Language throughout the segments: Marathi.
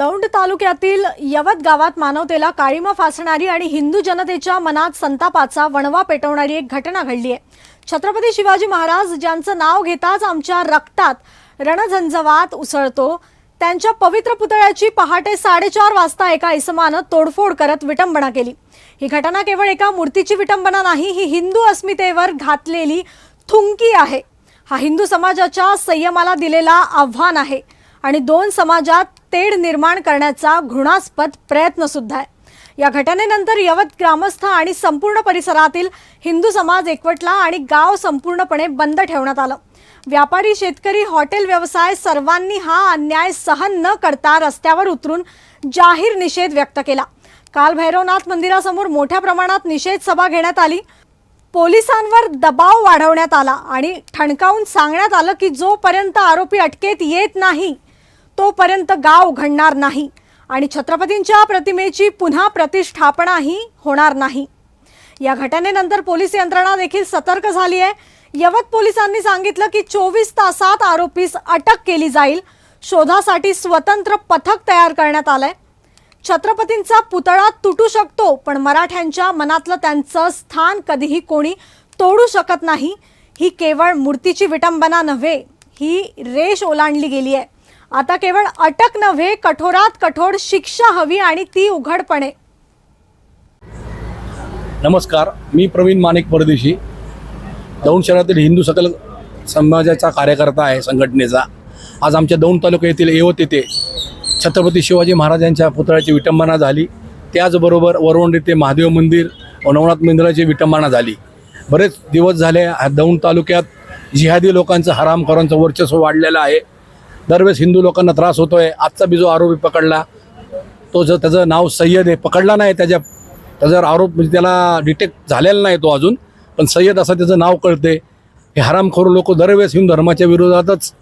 दौंड तालुक्यातील यवत गावात मानवतेला काळीमा फासणारी आणि हिंदू जनतेच्या मनात संतापाचा वणवा पेटवणारी एक घटना घडली आहे छत्रपती शिवाजी महाराज ज्यांचं नाव घेताच आमच्या रक्तात रणझंझवात उसळतो त्यांच्या पवित्र पुतळ्याची पहाटे साडेचार वाजता एका इसमानं तोडफोड करत विटंबना केली. ही घटना केवळ एका मूर्तीची विटंबना नाही ही हिंदू अस्मितेवर घातलेली थुंकी आहे. हा हिंदू समाजाच्या संयमाला दिलेला आव्हान आहे आणि दोन समाजात तेढ निर्माण करण्याचा घृणास्पद प्रयत्न सुद्धा आहे. या घटनेनंतर यवत ग्रामस्थ आणि संपूर्ण परिसरातील हिंदू समाज एकवटला आणि गाव संपूर्णपणे बंद ठेवण्यात आलं. व्यापारी शेतकरी हॉटेल व्यवसाय सर्वांनी हा अन्याय सहन न करता रस्त्यावर उतरून जाहीर निषेध व्यक्त केला. काल भैरवनाथ मंदिरासमोर मोठ्या प्रमाणात निषेध सभा घेण्यात आली. पोलिसांवर दबाव वाढवण्यात आला आणि ठणकावून सांगण्यात आलं की जोपर्यंत आरोपी अटकेत येत नाही तोपर्यंत गाव उघडणार नाही आणि छत्रपतींच्या प्रतिमेची पुन्हा प्रतिष्ठापनाही होणार नाही. या घटनेनंतर पोलीस यंत्रणा देखील सतर्क झाली आहे यवत पोलिसांनी सांगितलं की चोवीस तासात आरोपीस अटक केली जाईल. शोधासाठी स्वतंत्र पथक तयार करण्यात आलंय. छत्रपतींचा पुतळा तुटू शकतो पण मराठ्यांच्या मनातलं त्यांचं स्थान कधीही कोणी तोडू शकत नाही. ही केवळ मूर्तीची विटंबना नव्हे ही रेष ओलांडली गेली आहे आता केवळ अटक नव्हे कठोरात कठोर शिक्षा हवी आणि ती उघडपणे. नमस्कार मी प्रवीण माणिक परदेशी. दौंड शहरातील हिंदू सकल समाजाचा कार्यकर्ता आहे संघटनेचा. आज आमच्या दौंड तालुक्यातील येवत येथे छत्रपती शिवाजी महाराजांच्या पुतळ्याची विटंबना झाली. त्याचबरोबर वरवंड येथे महादेव मंदिर व नवनाथ मंदिराची विटंबना झाली. बरेच दिवस झाले दौंड तालुक्यात जिहादी लोकांचं हरामखोरांचं वर्चस्व वाढलेलं आहे. दरवेळेस हिंदू लोकांना त्रास होतो आहे आजचा बी जो आरोपी पकडला. तो जर त्याचं नाव सय्यद आहे पकडला नाही त्याच्या त्याच्यावर आरोप म्हणजे त्याला डिटेक्ट झालेला नाही तो अजून. पण सय्यद असं त्याचं नाव कळते हे हरामखोर लोक दरवेळेस हिंदू धर्माच्या विरोधातच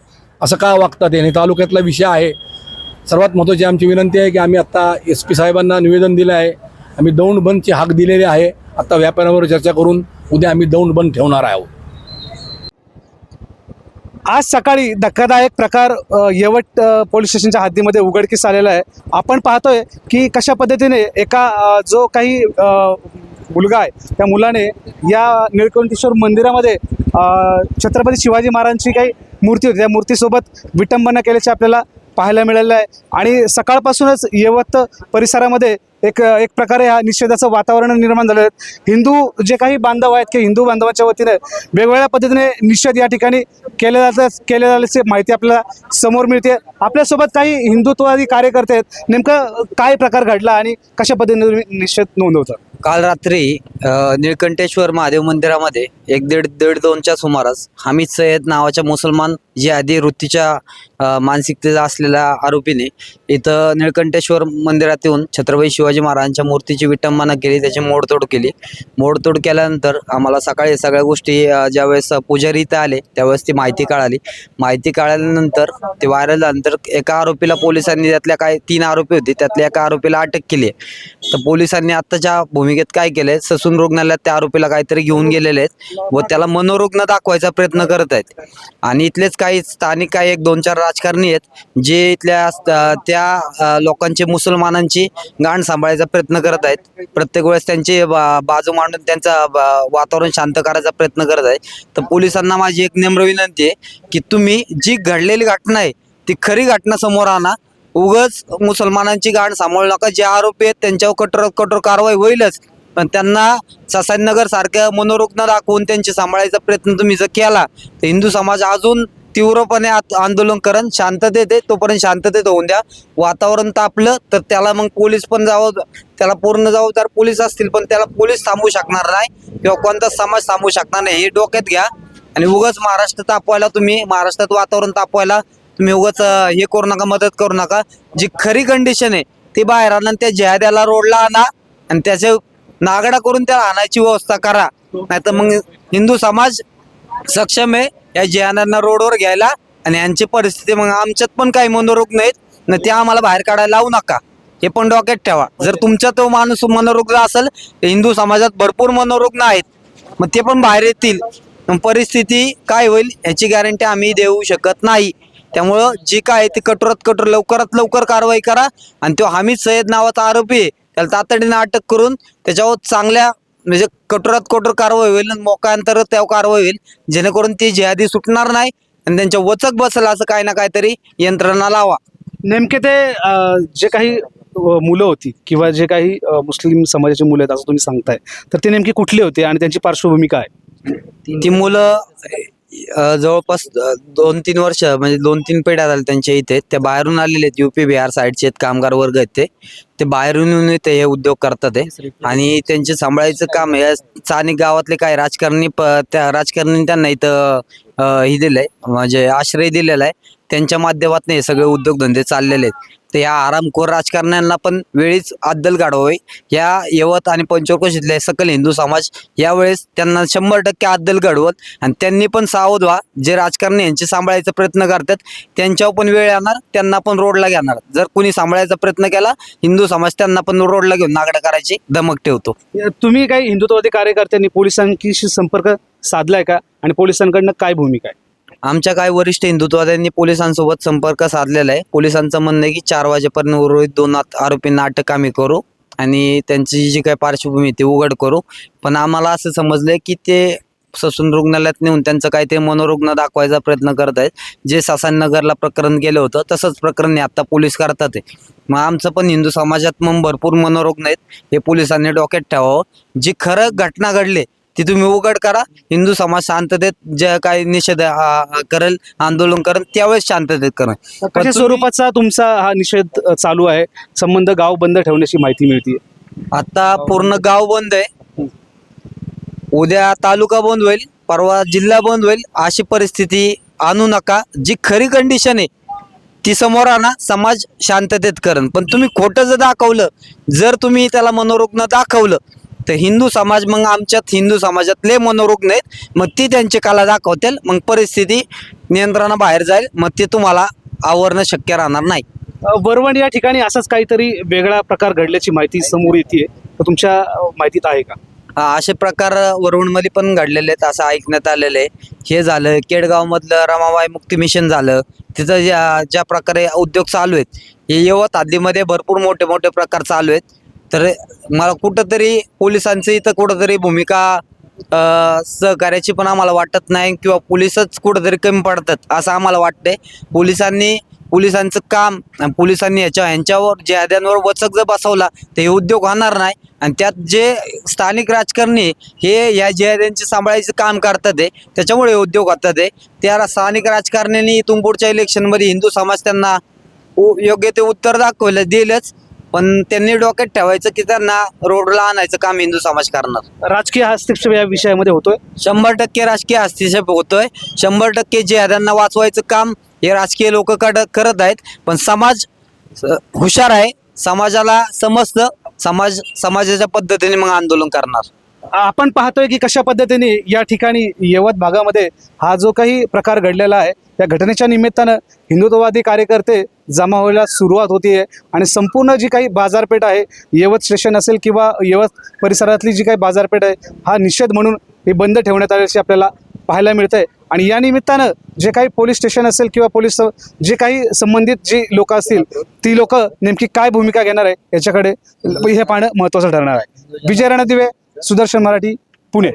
असं का वागतात? आणि तालुक्यातला विषय आहे. सर्वात महत्त्वाची आमची विनंती आहे की आम्ही आत्ता एस पी साहेबांना निवेदन दिलं आहे. आम्ही दौंड बंदची हाक दिलेली आहे. आत्ता व्यापाऱ्यांवर चर्चा करून उद्या आम्ही दौंड बंद ठेवणार आहोत. आज सकाळी धक्कादायक प्रकार येवट यवत पोलीस स्टेशनच्या हद्दीमध्ये उघडकीस आलेला आहे. आपण पाहतोय की कशा पद्धतीने एका जो काही मुलगा आहे त्या मुलाने या निळकंठेश्वर मंदिरामध्ये छत्रपती शिवाजी महाराजांची काही मूर्ती होती. त्या मूर्तीसोबत विटंबना केल्याचे आपल्याला पाहायला मिळालेलं आहे. आणि सकाळपासूनच यवत परिसरामध्ये एक एक प्रकारे हा निषेधाचं वातावरण निर्माण झालं. आहे हिंदू जे काही बांधव आहेत की हिंदू बांधवाच्या वतीने वेगवेगळ्या पद्धतीने निषेध या ठिकाणी केले जातात केले जाल्याची माहिती आपल्याला समोर मिळते. आपल्यासोबत काही हिंदुत्ववादी कार्यकर्ते आहेत. नेमकं काय प्रकार घडला आणि कशा पद्धतीने तुम्ही निषेध नोंदवतात काल रात्री निळकंठेश्वर महादेव मंदिरामध्ये एक दीड दीड दोनच्या सुमारास हमीद सय्यद नावाच्या मुसलमान जे आधी वृत्तीच्या मानसिकतेचा असलेल्या आरोपीने इथं निळकंठेश्वर मंदिरात येऊन छत्रपती शिवाजी महाराजांच्या मूर्तीची विटंबना केली त्याची मोडतोड केली. मोडतोड केल्यानंतर आम्हाला सकाळी सगळ्या गोष्टी ज्यावेळेस पुजारी इथं आले त्यावेळेस ती माहिती कळाली. माहिती कळाल्यानंतर ते व्हायरल झाल्यानंतर एका आरोपीला पोलिसांनी त्यातल्या काय तीन आरोपी होते त्यातल्या एका आरोपीला अटक केली तर पोलिसांनी आत्ताच्या भूमिकेत काय केलंय? ससून रुग्णालयात त्या आरोपीला काहीतरी घेऊन गेलेले आहेत व त्याला मनोरुग्ण दाखवायचा प्रयत्न करत आहेत. आणि इथलेच काही स्थानिक काही एक दोन चार राजकारणी आहेत जे इथल्या त्या लोकांचे मुसलमानांची गाण सांभाळायचा प्रयत्न करत आहेत. प्रत्येक वेळेस त्यांची बा- बाजू मांडून त्यांचा वातावरण शांत करायचा प्रयत्न करत आहेत. तर पोलिसांना माझी एक नम्र विनंती आहे की तुम्ही जी घडलेली घटना आहे ती खरी घटना समोर आणा. उगच मुसलमानांची गाण सांभाळू नका. जे आरोपी आहेत त्यांच्यावर कठोर कठोर कारवाई होईलच. पण त्यांना ससाईनगर सारख्या मनोरुग्ण दाखवून त्यांची सांभाळायचा प्रयत्न तुम्ही जर केला तर हिंदू समाज अजून तीव्रपणे आंदोलन करण शांततेत आहे. तोपर्यंत शांततेत होऊन द्या. वातावरण तापलं तर त्याला मग पोलीस पण जावं त्याला पूर्ण जबाबदार पोलीस असतील पण त्याला पोलीस थांबू शकणार नाही किंवा कोणता समाज थांबू शकणार नाही हे डोक्यात घ्या. आणि उगाच महाराष्ट्र तापवायला तुम्ही महाराष्ट्रात वातावरण तापवायला तुम्ही उगाच हे करू नका मदत करू नका. जी खरी कंडिशन आहे ती बाहेर आणा आणि त्या जहाद्याला रोडला आणा आणि त्याचे नागडा करून त्याला आणायची व्यवस्था करा. नाहीतर मग हिंदू समाज सक्षम आहे या जिहानांना रोडवर घ्यायला आणि यांची परिस्थिती मग आमच्यात पण काही मनोरुग्ण आहेत ना ते आम्हाला बाहेर काढायला लावू नका. हे पण डोक्यात ठेवा. जर तुमचा तो माणूस मनोरुग्ण असेल तर हिंदू समाजात भरपूर मनोरुग्ण आहेत मग ते पण बाहेर येतील. परिस्थिती काय होईल याची गॅरंटी आम्ही देऊ शकत नाही. त्यामुळं जी काय आहे ती कठोरात कठोर लवकरात लवकर कारवाई करा. आणि तो हमीद सय्यद नावाचा आरोपी आहे त्याला तातडीने अटक करून त्याच्यावर चांगल्या म्हणजे कठोरात कठोर कारवाई होईल आणि मोकांतर त्या कारवाई होईल. जेणेकरून ती जिहादी सुटणार नाही आणि त्यांच्या वचक बसेल असं काही ना काहीतरी यंत्रणा लावा. नेमके ते अ, जे काही अ, मुलं होती किंवा जे काही अ, मुस्लिम समाजाची मुलं आहेत असं तुम्ही सांगताय तर ते नेमकी कुठली होती आणि त्यांची पार्श्वभूमी काय? ती मुलं जवळपास दोन तीन वर्ष म्हणजे दोन तीन पिढ्या झाल्या त्यांच्या इथे. त्या बाहेरून आलेले आहेत युपी बिहार साईडचे आहेत कामगार वर्ग आहेत ते. ते बाहेरून येऊन इथे हे उद्योग करतात आहे आणि त्यांचे सांभाळायचं काम हे स्थानिक गावातले काय राजकारणी प त्या राजकारणी त्यांना इथं अ, हे दिलंय म्हणजे आश्रय दिलेला आहे. त्यांच्या माध्यमातून हे सगळे उद्योगधंदे चाललेले आहेत. तर या आरामखोर राजकारण्यांना पण वेळीच अद्दल काढावी या यवत आणि पंचकोशीतले सकल हिंदू समाज यावेळेस त्यांना शंभर टक्के अद्दल घडवत आणि त्यांनी पण सावध व्हा. जे राजकारणी यांचे सांभाळायचा प्रयत्न करतात त्यांच्यावर पण वेळ येणार त्यांना पण रोडला घेणार. जर कुणी सांभाळायचा प्रयत्न केला हिंदू समाज त्यांना पण रोडला घेऊन नागडा करायची धमक ठेवतो. तुम्ही काही हिंदुत्ववादी कार्यकर्त्यांनी पोलिसांशी संपर्क साधलाय का? आणि पोलिसांकडनं काय भूमिका आहे? आमच्या काही वरिष्ठ हिंदुत्ववाद्यांनी पोलिसांसोबत संपर्क साधलेला आहे. पोलिसांचं म्हणणं आहे की चार वाजेपर्यंत उर्वरित दोन आरोपींना अटक आम्ही करू आणि त्यांची जी काही पार्श्वभूमी ती उघड करू. पण आम्हाला असं समजलंय की ते ससून रुग्णालयात नेऊन त्यांचं काही ते मनोरुग्ण दाखवायचा प्रयत्न करत आहेत. जे सासानगरला प्रकरण गेलं होतं तसंच प्रकरण हे आता पोलीस करतात आहे मग आमचं पण हिंदू समाजात मग भरपूर मनोरुग्ण आहेत हे पोलिसांनी डोक्यात ठेवावं. जी खरं घटना घडली ती तुम्ही उघड करा. हिंदू समाज शांततेत जे काही निषेध करेल आंदोलन करेल त्यावेळेस शांततेत करेल. पण कशा तुम्ही- स्वरूपाचा तुमचा हा निषेध चालू आहे? संबंध गाव बंद ठेवण्याची माहिती मिळते आता पूर्ण गाव बंद आहे. उद्या तालुका बंद होईल परवा जिल्हा बंद होईल अशी परिस्थिती आणू नका. जी खरी कंडिशन आहे ती समोर आणा. समाज शांततेत करण. पण तुम्ही खोटं जर दाखवलं जर तुम्ही त्याला मनोरुग्ण दाखवलं तर हिंदू समाज मग आमच्यात हिंदू समाजातले मनोरुग्ण आहेत मग ती त्यांची कला दाखवतील मग परिस्थिती नियंत्रणाबाहेर जाईल मग ते तुम्हाला आवरणं शक्य राहणार नाही. वरवण या ठिकाणी असाच काहीतरी वेगळा प्रकार घडल्याची माहिती समोर येते तर तुमच्या माहितीत आहे का? असे प्रकार वरुणमध्ये पण घडलेले आहेत असं ऐकण्यात आलेलं आहे. हे झालं केडगावमधलं रमाबाई मुक्ती मिशन झालं. तिथं ज्या ज्या प्रकारे उद्योग चालू आहेत हे यवत हद्दीमध्ये भरपूर मोठे मोठे प्रकार चालू आहेत. तर मला कुठंतरी पोलिसांची इथं कुठंतरी भूमिका सहकार्याची पण आम्हाला वाटत नाही किंवा पोलिसच कुठंतरी कमी पडतात असं आम्हाला वाटतंय. पोलिसांनी पोलिसांचं काम आणि पोलिसांनी याच्या ह्यांच्यावर ज्याद्यांवर वचक जर बसवला तर हे उद्योग होणार नाही. आणि त्यात जे स्थानिक राजकारणी हे या जिहाद्यांचे सांभाळायचं काम करतात आहे त्याच्यामुळे हे उद्योग होतात आहे त्या स्थानिक राजकारण्यांनी इथून पुढच्या इलेक्शनमध्ये हिंदू समाज त्यांना उ- योग्य ते उत्तर दाखवलं दिलंच. पण त्यांनी डोक्यात ठेवायचं की त्यांना रोडला आणायचं काम हिंदू समाज करणार राजकीय हस्तक्षेप या विषयामध्ये होतोय? शंभर टक्के राजकीय हस्तक्षेप होतोय. शंभर टक्के जिहाद्यांना वाचवायचं काम हे राजकीय लोक करत आहेत. पण समाज हुशार आहे. समाजाला समजतं. समाज समाजाच्या पद्धतीने मग आंदोलन करणार. आपण पाहतोय की कशा पद्धतीने या ठिकाणी यवत भागामध्ये हा जो काही प्रकार घडलेला आहे या घटनेच्या निमित्तानं हिंदुत्ववादी कार्यकर्ते जमा व्हायला सुरुवात होती आणि संपूर्ण जी काही बाजारपेठ आहे यवत स्टेशन असेल किंवा यवत परिसरातली जी काही बाजारपेठ आहे हा निषेध म्हणून हे बंद ठेवण्यात आल्याची आपल्याला पाहायला मिळतंय. आणि या निमित्तानं जे काही पोलीस स्टेशन असेल किंवा पोलीस जे काही संबंधित जी लोक असतील ती लोक नेमकी काय भूमिका घेणार आहे याच्याकडे हे पाहणं महत्त्वाचं ठरणार आहे. विजय राणा दिवे सुदर्शन मराठी पुणे.